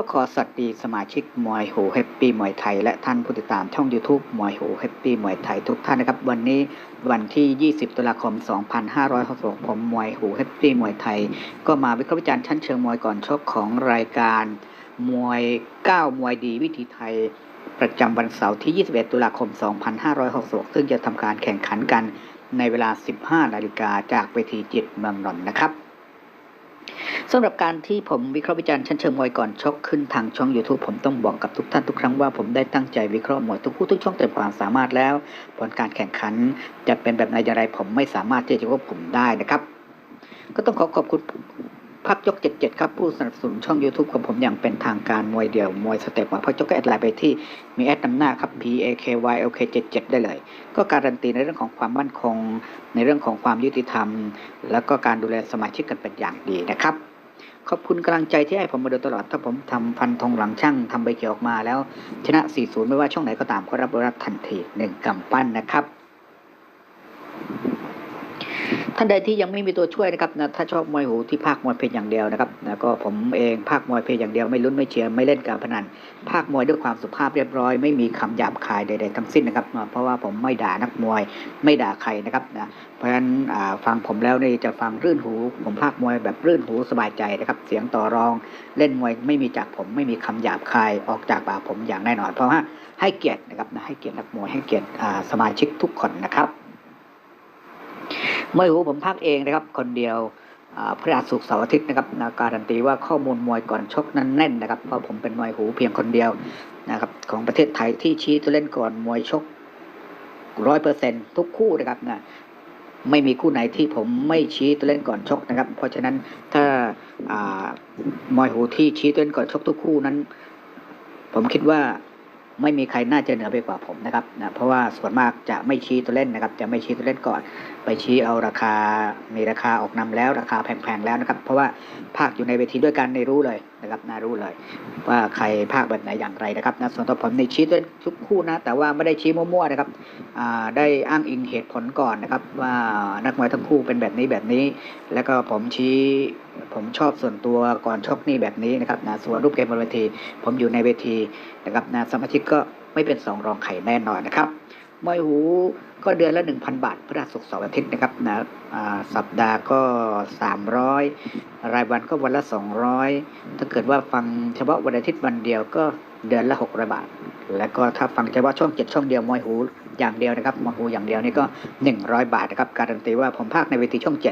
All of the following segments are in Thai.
ก็ขอสวัสดีสมาชิกมวยหูแฮปปี้มวยไทย และท่านผู้ติดตามช่อง YouTube มวยหูแฮปปี้มวยไทยทุกท่านนะครับ วันนี้วันที่ 20 ตุลาคม 2566ผมมวยหูแฮปปี้มวยไทย ก็มาวิเคราะห์วิจารณ์ชั้นเชิงมวยก่อนชกของรายการมวย9มวยดีวิธีไทย ประจำวันเสาร์ที่ 21 ตุลาคม 2566 ซึ่งจะทำการแข่งขันกันในเวลา 15 นาฬิกาจากเวทีจิตเมืองนนท์นะครับ สำหรับการที่ผมวิเคราะห์วิจารณ์ชั้นเชิงมวยก่อนชกขึ้นทางช่อง YouTube ผมต้องบอกกับทุกท่านทุกครั้งว่าผมได้ตั้งใจวิเคราะห์มวยทุกคู่ทุกช่องเต็มความสามารถแล้ว ผลการแข่งขันจะเป็นแบบไหนอย่างไรผมไม่สามารถที่จะควบคุมได้นะครับ ก็ต้องขอขอบคุณ พักยก 77 ครับ ผู้สนับสนุนช่อง YouTube ของผมอย่างเป็นทางการมวยเดี่ยว มวยสเต็ปมาพักยกก็แอดไลน์ไปที่มีแอดนำหน้าครับ P A K Y L K 77 ได้เลย ก็การันตีในเรื่องของความมั่นคง ในเรื่องของความยุติธรรม แล้วก็การดูแลสมาชิกกันเป็นอย่างดีนะครับ ขอบคุณกำลังใจที่ให้ผมมาโดยตลอด ถ้าผมทำฟันธงหลังช่างทำใบเขียวออกมาแล้ว ชนะ 4-0 ไม่ว่าช่องไหนก็ตามก็รับรับทันทีหนึ่งกำปั้นนะครับ ท่านใดที่ยังไม่มีตัวช่วยนะครับนะถ้าชอบมวยหูที่ภาคมวยเพียงอย่างเดียวนะครับนะก็ผมเองภาคมวยเพียงอย่างเดียวไม่ลุ้นไม่เชียร์ไม่เล่นการพนันภาคมวยด้วยความสุภาพเรียบร้อย ไม่มีคำหยาบคายใดๆทั้งสิ้นนะครับ เพราะว่าผมไม่ด่านักมวย ไม่ด่าใครนะครับนะเพราะฉะนั้นฟังผมแล้วนี่จะฟังรื่นหู ผมภาคมวยแบบรื่นหูสบายใจนะครับ เสียงต่อรอง เล่นมวยไม่มีจากผมไม่มีคำหยาบคายออกจากปากผมอย่างแน่นอน เพราะว่าให้เกียรตินะครับนะให้เกียรตินักมวยให้เกียรติสมาชิกทุกคนนะครับ มวยหูผมพักเองนะครับ คนเดียวอ่าพฤหัสศุกร์เสาร์อาทิตย์นะครับนะการันตีว่าข้อมูลมวยก่อนชกนั้นแน่นนะครับ เพราะผมเป็นมวยหูเพียงคนเดียวนะครับ ของประเทศไทยที่ชี้ตัวเล่นก่อนมวยชกร้อยเปอร์เซ็นทุกคู่นะครับนะไม่มีคู่ไหนที่ผมไม่ชี้ตัวเล่นก่อนชกนะครับ เพราะฉะนั้นถ้าามวยหูที่ชี้ตัวเล่นก่อนชกทุกคู่นั้น ผมคิดว่า ไม่มีใครน่าจะเหนือไปกว่าผมนะครับนะเพราะว่าส่วนมากจะไม่ชี้ตัวเล่นนะครับ จะไม่ชี้ตัวเล่นก่อน ไปชี้เอาราคา มีราคาออกนำแล้วราคาแพงๆแล้วนะครับ เพราะว่าภาคอยู่ในเวทีด้วยกันในรู้เลยนะครับน่ารู้เลย ว่าใครภาคแบบไหนอย่างไรนะครับนะส่วนตัวผมในชี้ด้วยทุกคู่นะ แต่ว่าไม่ได้ชี้มั่วๆนะครับอ่าได้อ้างอิงเหตุผลก่อนนะครับ ว่านักมวยทั้งคู่เป็นแบบนี้แบบนี้ แล้วก็ผมชี้ ผมชอบส่วนตัวก่อนชกนี่แบบนี้นะครับนะส่วนรูปเกมบนเวที ผมอยู่ในเวทีนะครับนะสมาชิกก็ไม่เป็นสองรองไข่แน่นอนนะครับมวยหูก็เดือนละ 1,000 บาทพฤหัสศุกร์เสาร์อาทิตย์นะครับนะสัปดาห์ก็ 300 รายวันก็วันละ 200 ถ้าเกิดว่าฟังเฉพาะวันอาทิตย์วันเดียวก็เดือนละ 600 บาท แล้วก็ถ้าฟังเฉพาะช่อง7ช่องเดียวมวยหูอย่างเดียวนะครับมวยหูอย่างเดียวนี่ก็ 100 บาทนะครับการันตีว่าผมภาคในเวทีช่อง 7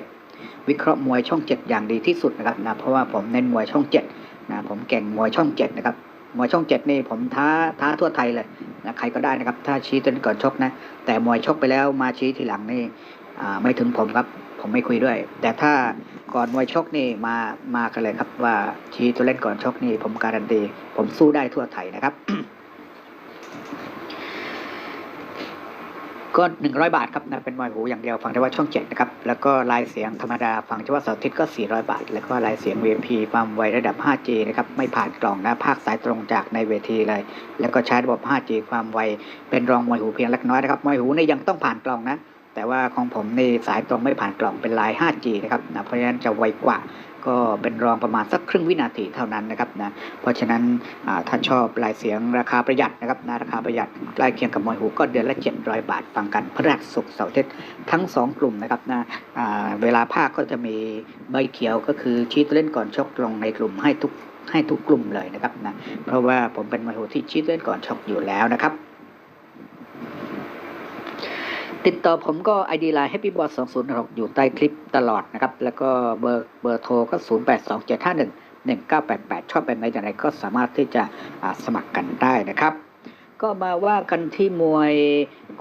วิเคราะห์มวยช่อง7อย่างดีที่สุดนะครับนะเพราะว่าผมเน้นมวยช่อง7นะผมเก่งมวยช่อง7นะครับมวยช่อง7นี่ผมท้าท้าทั่วไทยเลยนะใครก็ได้นะครับ ถ้าชี้ตัวก่อนชกนะ แต่มวยชกไปแล้วมาชี้ทีหลังนี่ไม่ถึงผมครับ ผมไม่คุยด้วย แต่ถ้าก่อนมวยชกนี่มามากันเลยครับว่าชี้ตัวเล่นก่อนชกนี่ผมการันตีผมสู้ได้ทั่วไทยนะครับ ก็หนึ่งร้อยบาทครับนะเป็นมวยหูอย่างเดียวฟังได้ว่าช่องเจ็ดนะครับ แล้วก็ลายเสียงธรรมดาฟังเฉพาะเสาร์อาทิตย์ก็ 400 บาท แล้วก็ลายเสียง VP ความไวระดับ 5G นะครับไม่ผ่านกล่องนะภาคสายตรงจากในเวทีเลย แล้วก็ใช้ระบบ 5G ความไวเป็นรองมวยหูเพียงเล็กน้อยนะครับมวยหูนี่ยังต้องผ่านกล่องนะแต่ว่าของผมนี่สายตรงไม่ผ่านกล่องเป็นลาย 5G นะครับนะเพราะฉะนั้นจะไวกว่า ก็เป็นรองประมาณสักครึ่งวินาทีเท่านั้นนะครับนะเพราะฉะนั้นอ่าถ้าชอบลายเสียงราคาประหยัดนะครับนะราคาประหยัดใกล้เคียงกับมวยหูก็เดือนละ 700 บาทฟังกันพฤหัสศุกร์เสาร์อาทิตย์ทั้ง 2 กลุ่มนะครับนะเวลาภาคก็จะมีใบเขียวก็คือชี้ตัวเล่นก่อนชกลงในกลุ่มให้ทุกให้ทุกกลุ่มเลยนะครับนะเพราะว่าผมเป็นมวยหูที่ชี้ตัวเล่นก่อนชกอยู่แล้วนะครับ ติดต่อผมก็ ID Line Happy b o s 206 อยู่ใต้คลิปตลอดนะครับ แล้วก็เบอร์เบอร์โทรก็ 082751 1988 ชอบแบบไหนอย่างไรก็สามารถที่จะสมัครกันได้นะครับ ก็มาว่ากันที่มวย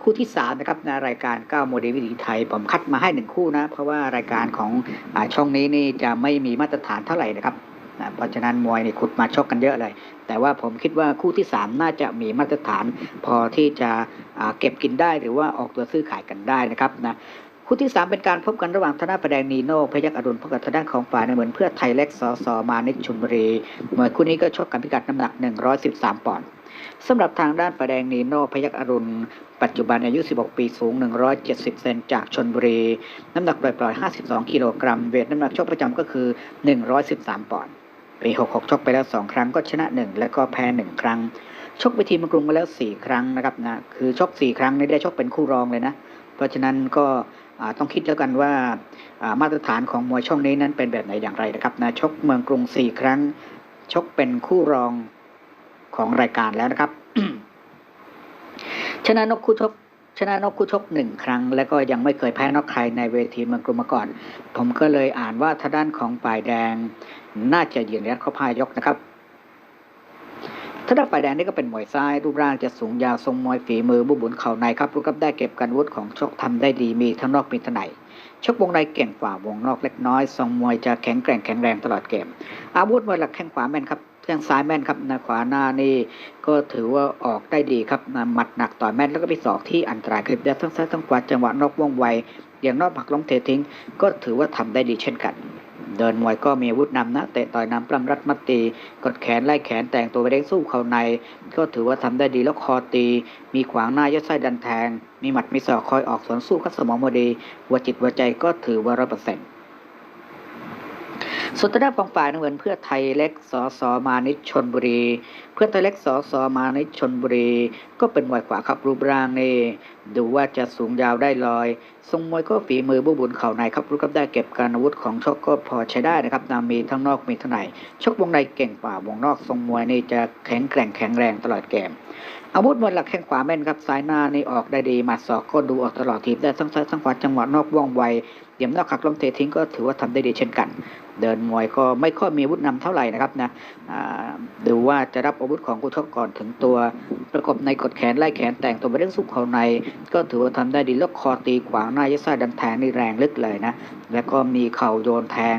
คู่ที่สามนะครับในรายการ9โมเดลวิถีไทย ผมคัดมาให้หนึ่งคู่นะ เพราะว่ารายการของอช่องนี้นี่จะไม่มีมาตรฐานเท่าไหร่นะครับ นะเพราะฉะนั้นมวยนี่ขุดมาชกกันเยอะเลย แต่ว่าผมคิดว่าคู่ที่สามน่าจะมีมาตรฐาน พอที่จะเก็บกินได้หรือว่าออกตัวซื้อขายกันได้นะครับนะคู่ที่สามเป็นการพบกันระหว่างธนาประแดงนีโน่พยักอรุณพบกับทางด้านของฝ่ายในเหมือนเพื่อไทยเล็กสอสอมานิชชุนบุรีมวยคู่นี้ก็ชกกันพิกัดน้ำหนัก 113 ปอนด์สำหรับทางด้านฝ่ายแดงนีโน่พยักอรุณ ปัจจุบันอายุ 16 ปีสูง 170 เซนจากชนบุรี น้ำหนักปล่อยๆ 52 กิโลกรัม เวทน้ำหนักชกประจำก็คือ 113 ปอนด์ ปี 66 ชกไปแล้ว 2 ครั้งก็ชนะ 1 แล้วก็แพ้ 1 ครั้ง ชกไปทีมมังกรุงมาแล้ว 4 ครั้งนะครับนะคือชก 4 ครั้งนี่ได้ชกเป็นคู่รองเลยนะ เพราะฉะนั้นก็ต้องคิดแล้วกันว่าอ่ามาตรฐานของมวยช่องนี้นั้นเป็นแบบไหนอย่างไรนะครับนะชกเมืองกรุง 4 ครั้ง ชกเป็นคู่รองของรายการแล้วนะครับ ชนะนกคู่ชก ชนะนกคู่ชกหนึ่งครั้ง แล้วก็ยังไม่เคยแพ้นอกใครในเวทีเมืองกรุงมาก่อน ผมก็เลยอ่านว่าทางด้านของฝ่ายแดง น่าจะยืนระยะเข้าพายกนะครับทางด้านฝ่ายแดงนี่ก็เป็นมวยซ้าย รูปร่างจะสูงยาวทรงมวยฝีมือบุบุนเข่าในครับรูปกับได้เก็บกันวุฒของชกทำได้ดีมีทั้งนอกมีทั้งในชกวงในเก่งกว่าวงนอกเล็กน้อยทรงมวยจะแข็งแกร่งแข็งแรงตลอดเกม อาวุธมวยหลักแข้งขวาแม่นครับ แข้งซ้ายแม่นครับนะขวาหน้านี่ก็ถือว่าออกได้ดีครับนะหมัดหนักต่อยแม่นแล้วก็มีศอกที่อันตรายคือได้ทั้งซ้ายทั้งขวาจังหวะนอกว่องไวอย่างนอกผักล้มเททิ้ง ก็ถือว่าทำได้ดีเช่นกัน เดินมวยก็มีอาวุธนำนะเตะต่อยนำปล้ำรัดมัดตี กดแขนไล่แขนแต่งตัวไปเด้งสู้เข่าใน ก็ถือว่าทำได้ดีแล้วคอตี มีขวางหน้ายัดไส้ดันแทง มีหมัดมีศอกคอยออกสวนสู้กับสมองมดีหัวจิตหัวใจก็ถือว่าร้อยเปอร์เซ็นต์ ส่วนทางด้านของฝ่ายน้ำเงินเพื่อไทยเล็กสอสอมานิชชนบุรี เพื่อไทยเล็กสอสอมานิชชนบุรี ก็เป็นมวยขวาครับรูปร่างนี่ดูว่าจะสูงยาวได้ลอย ทรงมวยก็ฝีมือบุบุญเข่าในครับรู้กับได้เก็บการอาวุธของชกก็พอใช้ได้นะครับนามีทั้งนอกมีทั้งในชกวงในเก่งกว่าวงนอกทรงมวยนี่จะแข็งแกร่งแข็งแรงตลอดเกมอาวุธมวยหลักแข้งขวาแม่นครับซ้ายหน้านี่ออกได้ดีหมัดศอกก็ดูออกตลอดทีมได้ทั้งซ้ายทั้งขวาจังหวะนอกว่องไว เหลี่ยมนอกขักล้มเททิ้งก็ถือว่าทำได้ดีเช่นกัน เดินมวยก็ไม่ค่อยมีอาวุธนำเท่าไหร่นะครับนะดูว่าจะรับอาวุธของคู่ชกก่อนถึงตัวประกบในกดแขนไล่แขนแต่งตัวไปเรื่องซุปเขาใน ก็ถือว่าทำได้ดีแล้วคอตีขวางหน้ายัดไส้ดันแทงนี่แรงลึกเลยนะแล้วก็มีเข่าโยนแทง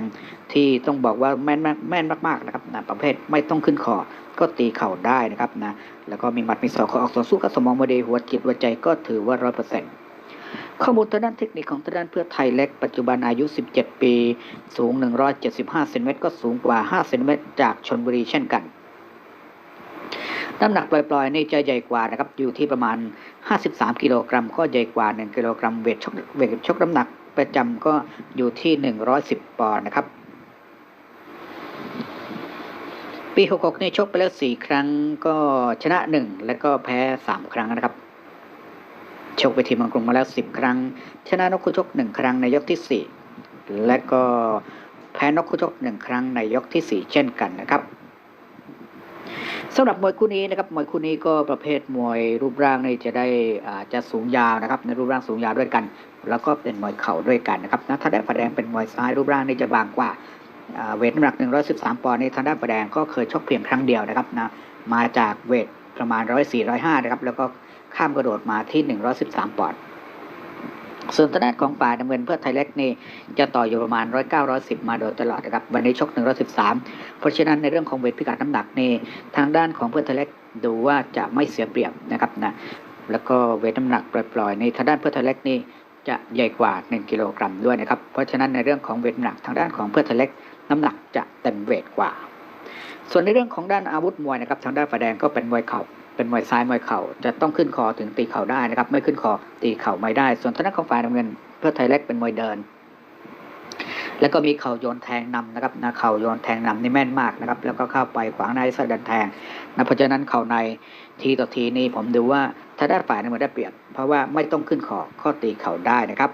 ที่ต้องบอกว่าแม่นมากแม่นมากๆนะครับนะประเภทไม่ต้องขึ้นคอก็ตีเข่าได้นะครับนะแล้วก็มีหมัดมีศอกคอออกต่อสู้กับสมองมาเดหัวจิตหัวใจก็ถือว่าร้อยเปอร์เซ็นต์ ข้อมูลทางด้านเทคนิคของทางด้านเพื่อไทยเล็กปัจจุบันอายุ 17 ปี สูง 175 เซนติเมตร ก็สูงกว่า 5 เซนติเมตร จากชนบุรีเช่นกัน น้ำหนักปล่อยๆ นี่จะใหญ่กว่านะครับ อยู่ที่ประมาณ 53 กิโลกรัม ก็ใหญ่กว่า 1 กิโลกรัม เวทชกเวทชกน้ำหนักประจำก็อยู่ที่ 110 ปอนด์นะครับ ปี 66 นี่ชกไปแล้ว 4 ครั้ง ก็ชนะ 1 แล้วก็แพ้ 3 ครั้งนะครับ ชกไปทีมมังกรมาแล้ว10ครั้ง ชนะนกคู่ชก1ครั้งในยกที่4และก็แพ้นกคู่ชก1ครั้งในยกที่4เช่นกันนะครับสำหรับมวยคู่นี้นะครับมวยคู่นี้ก็ประเภทมวยรูปร่างนี่จะได้อ่าจะสูงยาวนะครับ ในรูปร่างสูงยาวด้วยกัน แล้วก็เป็นมวยเข่าด้วยกันนะครับนะถ้าได้ฝ่ายแดงเป็นมวยซ้ายรูปร่างนี่จะบางกว่าเวทน้ำหนัก 113 ปอนด์นี่ทางด้านฝ่ายแดงก็เคยชกเพียงครั้งเดียวนะครับนะมาจากเวทประมาณ 104 105 นะครับแล้วก็ ข้ามกระโดดมาที่ 113 ปอนด์ส่วนทางด้านของฝ่ายน้ำเงินเพื่อไทยเล็กนี่จะต่ออยู่ประมาณ 109 110 มาโดยตลอดนะครับวันนี้ชก 113 เพราะฉะนั้นในเรื่องของเวทพิกัดน้ำหนักนี่ทางด้านของเพื่อไทยเล็กดูว่าจะไม่เสียเปรียบนะครับนะแล้วก็เวทน้ำหนักปล่อยๆในทางด้านเพื่อไทยเล็กนี่จะใหญ่กว่า 1 กิโลกรัมด้วยนะครับ เพราะฉะนั้นในเรื่องของเวทน้ำหนักทางด้านของเพื่อไทยเล็กน้ำหนักจะเต็มเวทกว่า ส่วนในเรื่องของด้านอาวุธมวยนะครับทางด้านฝ่ายแดงก็เป็นมวยเข่า เป็นมวยซ้ายมวยเข่าจะต้องขึ้นคอถึงตีเข่าได้นะครับ ไม่ขึ้นคอตีเข่าไม่ได้ ส่วนทางด้านของฝ่ายน้ำเงิน เพื่อไทยเล็กเป็นมวยเดิน แล้วก็มีเข่าโยนแทงนำนะครับนะเข่าโยนแทงนำนี่แม่นมากนะครับ แล้วก็เข้าไปขวางในสะดันแทงนะเพราะฉะนั้นเข่าในทีต่อทีนี่ผมดูว่าถ้าด้ฝ่ายน้ำเงินได้เปรียบ เพราะว่าไม่ต้องขึ้นคอข้อตีเข่าได้นะครับ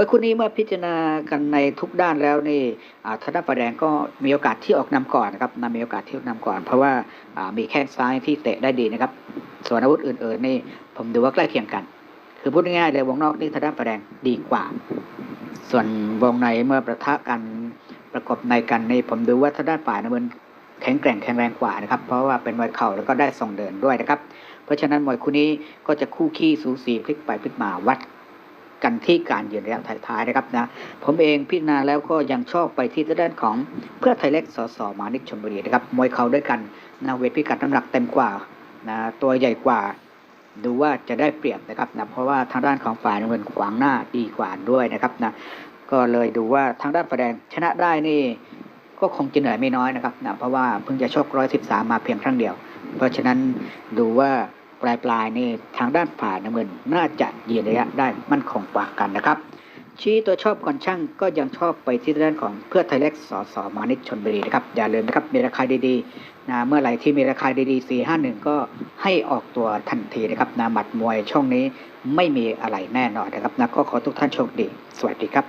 มื่อคู่นี้เมื่อพิจารณากันในทุกด้านแล้วนี่อ่าทางด้านฝ่ายแดงก็มีโอกาสที่ออกนำก่อนนะครับนะมีโอกาสที่ออกนำก่อน เพราะว่ามีแข้งซ้ายที่เตะได้ดีนะครับ ส่วนอาวุธอื่นๆนี่ผมดูว่าใกล้เคียงกัน คือพูดง่ายๆเลยวงนอกนี่ทางด้านฝ่ายแดงดีกว่า ส่วนวงในเมื่อประทะกันประกบในกันนี่ผมดูว่าทางด้านฝ่ายน้ำเงินแข็งแกร่งแข็งแรงกว่านะครับ เพราะว่าเป็นมวยเข่าแล้วก็ได้ทรงเดินด้วยนะครับ เพราะฉะนั้นมวยคู่นี้ก็จะคู่ขี้สูสีพลิกไปพลิกมาวัด กันที่การยืนระยะท้ายๆนะครับนะผมเองพิจารณาแล้วก็ยังชอบไปที่ด้านของเพื่อไทยเล็กสสมานิชชลบุรีนะครับมวยเขาด้วยกันนะเวทพิกัดน้ำหนักเต็มกว่านะตัวใหญ่กว่าดูว่าจะได้เปรียบนะครับนะเพราะว่าทางด้านของฝ่ายน้ำเงินขวางหน้าดีกว่าด้วยนะครับนะก็เลยดูว่าทางด้านฝ่ายแดงชนะได้นี่ก็คงจะเหนื่อยไม่น้อยนะครับนะเพราะว่าเพิ่งจะชกร้อยสิบสามมาเพียงครั้งเดียว เพราะฉะนั้นดูว่า ปลายปลายนี่ทางด้านฝ่ายน้ำเงิน น่าจะยืนระยะได้มั่นคงกว่ากันนะครับ ชี้ตัวชอบก่อนช่างก็ยังชอบไปที่ด้านของเพื่อไทยเล็กสอสอมานิชชนบุรีนะครับอย่าลืมนะครับมีราคาดีๆนะเมื่อไหร่ที่มีราคาดีๆ4 5 1 ก็ให้ออกตัวทันทีนะครับนาหมัดมวยช่องนี้ไม่มีอะไรแน่นอนนะครับนะก็ขอทุกท่านโชคดี สวัสดีครับ